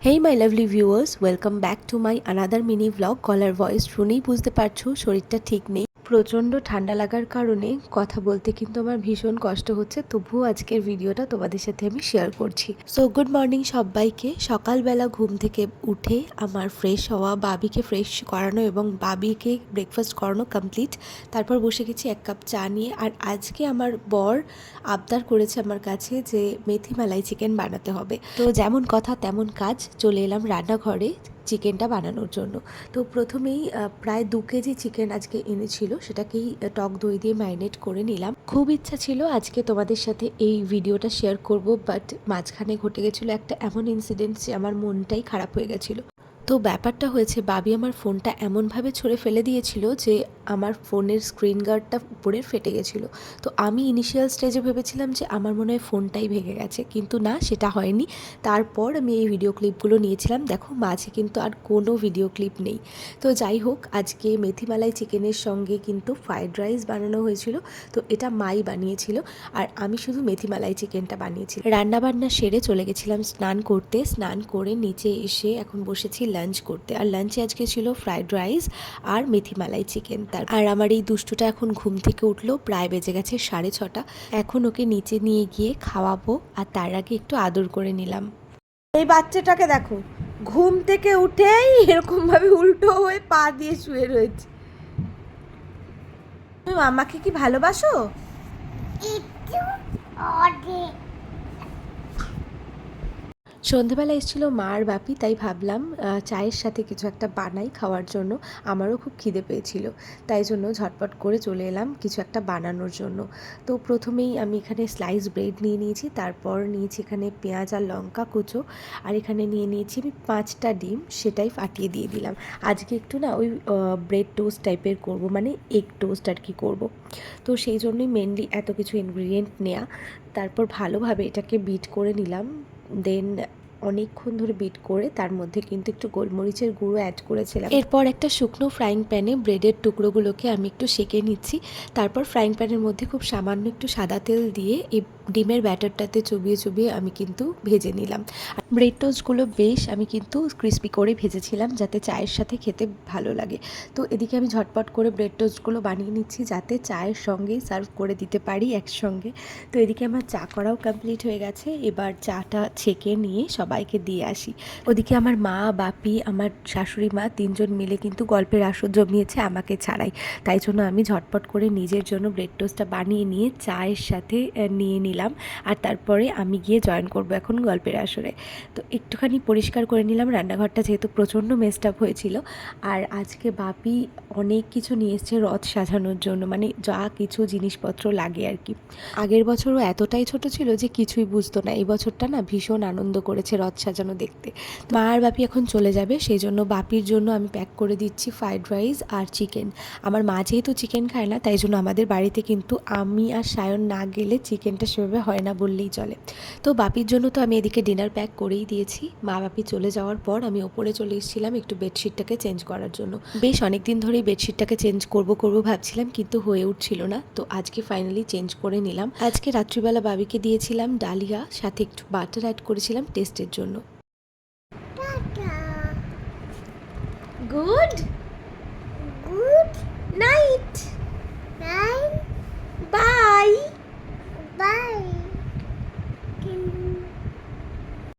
Hey my lovely viewers welcome back to my another mini vlog collar voice শুনেই বুঝতে পারছ? শরীরটা ঠিক নেই। প্রচণ্ড ঠান্ডা লাগার কারণে কথা বলতে কিন্তু আমার ভীষণ কষ্ট হচ্ছে। তবুও আজকের ভিডিওটা তোমাদের সাথে আমি শেয়ার করছি। সো গুড মর্নিং সবাইকে। সকালবেলা ঘুম থেকে উঠে আমার ফ্রেশ হওয়া, বাবিকে ফ্রেশ করানো এবং বাবিকে ব্রেকফাস্ট করানো কমপ্লিট তারপর বসে গেছি এক কাপ চা নিয়ে। আর আজকে আমার বর আবদার করেছে আমার কাছে যে মেথি মালাই চিকেন বানাতে হবে। তো যেমন কথা তেমন কাজ, চলে এলাম রান্নাঘরে। চিকেনটা বানানোর জন্য। তো প্রথমেই প্রায় দু কেজি চিকেন আজকে এনেছিল, সেটাকেই টক দই দিয়ে ম্যারিনেট করে নিলাম। খুব ইচ্ছা ছিল আজকে তোমাদের সাথে এই ভিডিওটা শেয়ার করব, বাট মাঝখানে ঘটে গেছিল একটা এমন ইনসিডেন্ট যে আমার মনটাই খারাপ হয়ে গেছিল। তো ব্যাপারটা হয়েছে, বাবি আমার ফোনটা এমনভাবে ছড়ে ফেলে দিয়েছিল যে আমার ফোনের স্ক্রিন গার্ডটা উপরে ফেটে গেছিল। তো আমি ইনিশিয়াল স্টেজে ভেবেছিলাম যে আমার মনে হয় ফোনটাই ভেঙে গেছে, কিন্তু না, সেটা হয়নি। তারপর আমি এই ভিডিও ক্লিপগুলো নিয়েছিলাম। দেখো, মাঝে কিন্তু আর কোনো ভিডিও ক্লিপ নেই। তো যাই হোক, আজকে মেথিমালাই চিকেনের সঙ্গে কিন্তু ফ্রাইড রাইস বানানো হয়েছিল। তো এটা মাই বানিয়েছিল। আর আমি শুধু মেথিমালাই চিকেনটা বানিয়েছি। রান্না বান্না সেরে চলে গেছিলাম স্নান করতে। স্নান করে নিচে এসে এখন বসেছি লাঞ্চ করতে। আর লাঞ্চে আজকে ছিল ফ্রাইড রাইস আর মেথিমালাই চিকেন। তার আর আমার এই দুষ্টুটা এখন ঘুম থেকে উঠল প্রায় বেজে গেছে সাড়ে ছটা। এখন ওকে নিচে নিয়ে গিয়ে খাওয়াবো আর তার আগে একটু আদর করে নিলাম। এই বাচ্চাটাকে দেখো ঘুম থেকে উঠেই এরকম ভাবে উল্টো হয়ে পা দিয়ে শুয়ে রয়েছে। তুমি মামাকে কি ভালোবাসো? একটু সন্ধেবেলা এসেছিল মা আর বাপি, তাই ভাবলাম চায়ের সাথে কিছু একটা বানাই খাওয়ার জন্য। আমারও খুব খিদে পেয়েছিল, তাই জন্য ঝটপট করে চলে এলাম কিছু একটা বানানোর জন্য। তো প্রথমেই আমি এখানে স্লাইস ব্রেড নিয়ে নিয়েছি, তারপর নিয়েছি এখানে পেঁয়াজ আর লঙ্কা কুচো, আর এখানে নিয়ে নিয়েছি আমি পাঁচটা ডিম, সেটাই ফাটিয়ে দিয়ে দিলাম। আজকে একটু না ওই ব্রেড টোস্ট টাইপের করব মানে এগ টোস্ট আর কি করব। তো সেই জন্যই মেনলি এত কিছু ইনগ্রিডিয়েন্ট নেওয়া তারপর ভালোভাবে এটাকে বিট করে নিলাম। দেন অনেকক্ষণ ধরে বিট করে তার মধ্যে কিন্তু একটু গোলমরিচের গুঁড়ো অ্যাড করেছিলাম। এরপর একটা শুকনো ফ্রাইং প্যানে ব্রেডের টুকরোগুলোকে আমি একটু সেকে নিচ্ছি। তারপর ফ্রাইং প্যানের মধ্যে খুব সামান্য একটু সাদা তেল দিয়ে এই ডিমের ব্যাটারটাতে চুবিয়ে চুবিয়ে আমি কিন্তু ভেজে নিলাম। ব্রেড টোস্টগুলো বেশ আমি কিন্তু ক্রিস্পি করে ভেজেছিলাম যাতে চায়ের সাথে খেতে ভালো লাগে। তো এদিকে আমি ঝটপট করে ব্রেড টোস্টগুলো বানিয়ে নিচ্ছি যাতে চায়ের সঙ্গেই সার্ভ করে দিতে পারি একসঙ্গে। তো এদিকে আমার চা করাও কমপ্লিট হয়ে গেছে। এবার চাটা ছেঁকে নিয়ে সবাইকে দিয়ে আসি। ওদিকে আমার মা, বাপি, আমার শাশুড়ি মা তিনজন মিলে কিন্তু গল্পের আসর জমিয়েছে আমাকে ছাড়াই। তাই জন্য আমি ঝটপট করে নিজের জন্য ব্রেড টোস্টটা বানিয়ে নিয়ে চায়ের সাথে নিয়ে নিলাম। আর তারপরে আমি গিয়ে জয়েন করব এখন গল্পের আসরে। তো একটুখানি পরিষ্কার করে নিলাম, রান্নাঘরটা যেহেতু প্রচণ্ড মেস্ট আপ হয়েছিল। আর আজকে বাপি অনেক কিছু নিয়ে এসছে রথ সাজানোর জন্য মানে যা কিছু জিনিসপত্র লাগে আর কি। আগের বছরও এতটাই ছোট ছিল যে কিছুই বুঝতো না। এই বছরটা না ভীষণ আনন্দ করেছে রথ সাজানো দেখতে। মা আর বাপি এখন চলে যাবে সেই জন্য বাপির জন্য আমি প্যাক করে দিচ্ছি ফ্রাইড রাইস আর চিকেন আমার মা যেহেতু চিকেন খায় না, তাই জন্য আমাদের বাড়িতে কিন্তু আমি আর সায়ন না গেলে চিকেনটা সেভাবে হয় না বললেই চলে। তো বাপির জন্য তো আমি এদিকে ডিনার প্যাক করেই দিয়েছি। মা বাপি চলে যাওয়ার পর আমি ওপরে চলে এসেছিলাম একটু বেডশিটটাকে চেঞ্জ করার জন্য। বেশ অনেক দিন ধরেই বেডশিটটাকে চেঞ্জ করব করব ভাবছিলাম, কিন্তু হয়ে উঠছিল না। তো আজকে ফাইনালি চেঞ্জ করে নিলাম। আজকে রাত্রিবেলা বাবিকে দিয়েছিলাম ডালিয়া, সাথে একটু বাটার অ্যাড করেছিলাম টেস্টের জন্য। Tata good good night